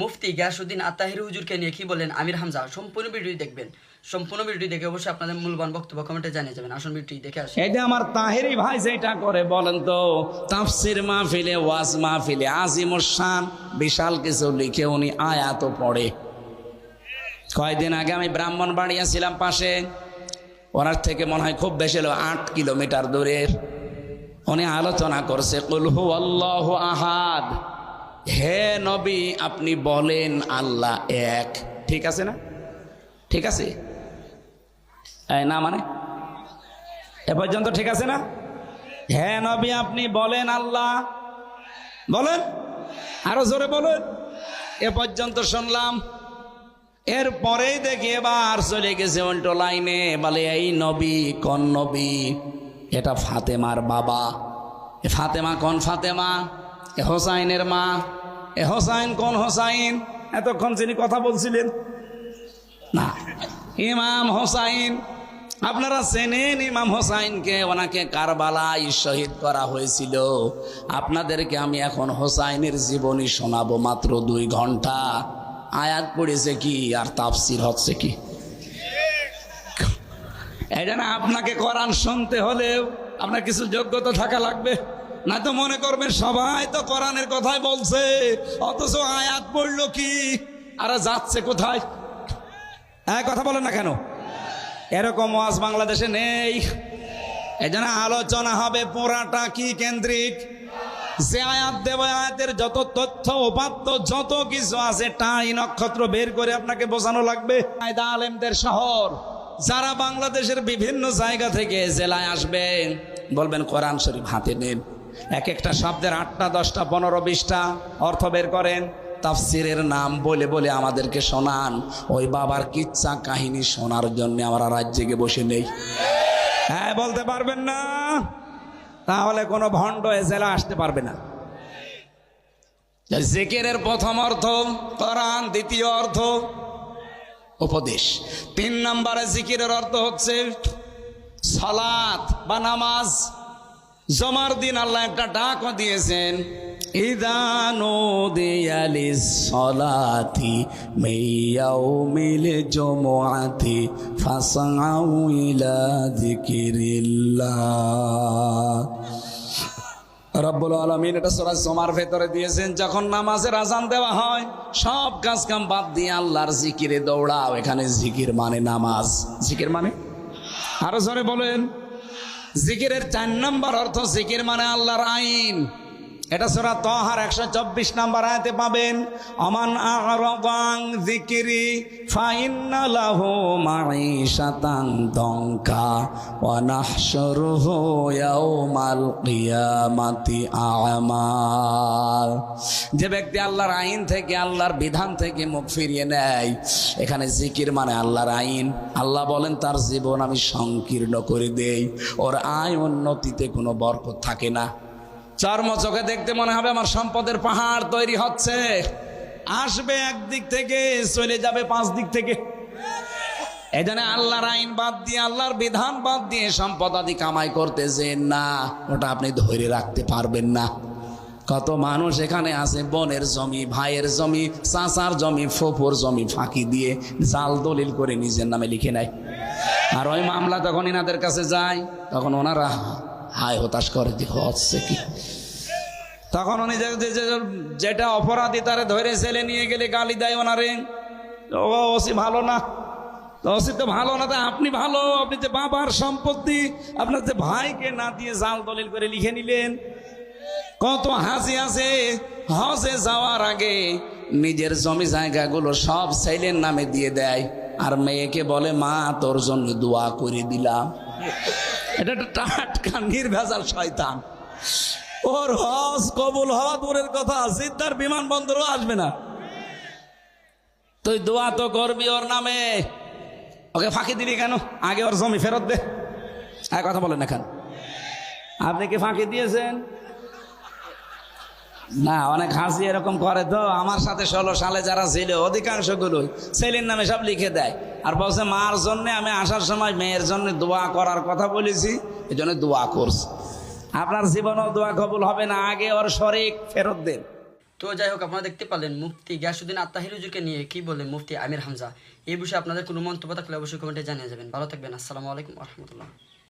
মুফতি গিয়াসুদ্দিন আত্মাহির হুজুরকে নিয়ে কি বলেন আমির হামজা, সম্পূর্ণ ভিডিওটি দেখবেন। সম্পূর্ণ ভিডিওটি দেখে অবশ্যই আপনাদের মূল্যবান বক্তব্য কমেন্টে জানিয়ে যাবেন। আসুন ভিডিওটি দেখে আসুন এই যে আমার তাহেরি ভাই যেটা করে, বলেন তো, তাফসির মাহফিলে, ওয়াজ মাহফিলে আজিমুর শান, বিশাল কিছু লিখে উনি আয়াত পড়ে। কয়দিন আগে আমি ব্রাহ্মণ বাড়িয়াছিলাম পাশে। ওনার থেকে মনে হয় খুব বেশি হলো আট কিলোমিটার দূরের। উনি আলোচনা করছে কুলহু আল্লাহ আহাদ। হে নবী, আপনি বলেন আল্লাহ এক। ঠিক আছে না? ঠিক আছে? না মানে? এ পর্যন্ত ঠিক আছে না? হ্যাঁ নবী, আপনি বলেন আল্লাহ। বলেন? আরও জোরে বলেন। এ পর্যন্ত শুনলাম। এর পরেই দেখি এবার চলে গেছে উল্টো লাইনে। বলে, এই নবী, কোন নবী? এটা ফাতেমার বাবা। ফাতেমা, কোন ফাতেমা? এ হোসাইনের মা। এ হোসাইন কোন হোসাইন? এতক্ষণ যিনি কথা বলছিলেন। না, ইমাম হোসাইন। আপনারা চেনেন ইমাম হোসাইনকে, ওনাকে কারবালায় শহীদ করা হয়েছিল। আপনাদেরকে আমি এখন হোসাইনের জীবনী শোনাবো মাত্র দুই ঘণ্টা। আয়াত পড়েছে কি আর তাফসির হচ্ছে কি? এটা না, আপনাকে করান শুনতে হলেও আপনার কিছু যোগ্যতা থাকা লাগবে? না তো মনে করবেন সবাই তো কোরআনের কথাই বলছে, অথচ আয়াত পড়ল কি? আর যাচ্ছে কোথায়? হ্যাঁ কথা বলেন না কেন? এরকম ওয়াজ বাংলাদেশে নেই। এই জন্য আলোচনা হবে পুরাটা কি কেন্দ্রিক? যে আয়াত দেব আয়াতের যত তথ্য, উপাত্ত যত কিছু আছে, টাই নক্ষত্র বের করে আপনাকে বোঝানো লাগবে। আলেমদের শহর, যারা বাংলাদেশের বিভিন্ন জায়গা থেকে জেলায় আসবেন, বলবেন কোরআন শরীফ হাতে নেন। এক একটা শব্দের আটটা, দশটা, পনেরো, বিশটা অর্থ বের করেন। তাফসিরের নাম বলে বলে আমাদেরকে শোনান। ওই বাবার কিচ্ছা কাহিনী শোনার জন্য আমরা রাজ্যে বসে নেই। হ্যাঁ বলতে পারবেন না? তাহলে কোনো ভণ্ড এ জেলা আসতে পারবে না। জিকিরের প্রথম অর্থ, কোরআন, দ্বিতীয় অর্থ, উপদেশ। তিন নম্বরে জিকিরের অর্থ হচ্ছে সালাত বা নামাজ। জমার দিন আল্লাহ একটা ডাকও দিয়েছেন ইদানো দেয়ালি সলাথি মেয়াও মিলে জমাথি ফাসাউ ইলা জিকিরিল্লাহ রব্বুল আলমিন এটা সরাজ জমার ভেতরে দিয়েছেন, যখন নামাজের আজান দেওয়া হয়, সব কাজ কাম বাদ দিয়ে আল্লাহর জিকিরে দৌড়াও, এখানে জিকির মানে নামাজ। জিকির মানে? আরও জোরে বলেন। জিকিরের চার নম্বর অর্থ জিকির মানে আল্লাহর আইন। এটা সোরা তহার, একশো চব্বিশ নম্বর আয়তে পাবেন, অমান আরবাং জিকিরি ফাইন্না লাহু মাঈশাতান দঙ্কা ওয়া নাহশুরুহু ইয়াউমাল কিয়ামাতি আ'মা যে ব্যক্তি আল্লাহর আইন থেকে, আল্লাহর বিধান থেকে মুখ ফিরিয়ে নেয়, এখানে জিকির মানে আল্লাহর আইন। আল্লাহ বলেন, তার জীবন আমি সংকীর্ণ করে দেই, ওর আয় উন্নতিতে কোনো বরকত থাকে না। চর্ম চোখে দেখতে মনে হবে আমার সম্পদের পাহাড় তৈরি হচ্ছে। আসবে একদিক থেকে, চলে যাবে পাঁচ দিক থেকে। এই জন্য আল্লাহর আইন বাদ দিয়ে, আল্লাহর বিধান বাদ দিয়ে সম্পদ আদি কামাই করতেছেন না। ওটা আপনি ধরে রাখতে পারবেন না। কত মানুষ এখানে আছে, বোনের জমি, ভাইয়ের জমি, চাচার জমি, ফোফোর জমি ফাঁকি দিয়ে জাল দলিল করে নিজের নামে লিখে নেয়। আর ওই মামলা তখন এনাদের কাছে যায়, তখন ওনারা হায়, হতাশ করে, দেখো হচ্ছে কি? তখন উনি যেটা অপরাধী তারে ধরে ছেলে নিয়ে গেলে গালি দেয় ওনারে। ও ওসি ভালো না। ওসি তো ভালো না, তা আপনি ভালো, আপনি যে বাবার সম্পত্তি, আপনার যে ভাইকে না দিয়ে জাল দলিল করে লিখে নিলেন। কত হাসি আছে। হজে যাওয়ার আগে নিজের জমি জায়গাগুলো সব ছেলের নামে দিয়ে দেয়। আর মেয়েকে বলে, মা, তোর জন্য দোয়া করে দিলাম। এটা একটা টাটকা নির্ভেজাল শয়তান। ওর হজ কবুল হওয়া দূরের কথা, সিদ্ধার বিমানবন্দরও আসবে না। তুই দোয়া তো করবি ওর নামে। ওকে ফাঁকি দিলি কেন? আগে ওর জমি ফেরত দে। আর কথা বলেন এখন আপনি কি ফাঁকি দিয়েছেন? না, অনেক হাসি এরকম করে তো। আমার সাথে ষোলো সালে যারা ছিল, অধিকাংশ গুলোই ছেলের নামে সব লিখে দেয়। আর বলছে, মার জন্য আমি আসার সময় মেয়ের জন্য দোয়া করার কথা বলেছি এই জন্য দোয়া করছি। আপনার জীবনেও দোয়া কবুল হবে না, আগে ওর শরিক ফেরত দেন। তো যাই হোক, আপনারা দেখতে পারলেন মুফতি গিয়াসুদ্দিন আত্মাহির হুজুরকে নিয়ে কি বললেন মুফতি আমির হামজা। এই বিষয়ে আপনাদের কোনো মন্তব্য থাকলে অবশ্যই কমেন্টে জানিয়ে যাবেন। ভালো থাকবেন, আসসালামু আলাইকুম রহমতুল্লাহ।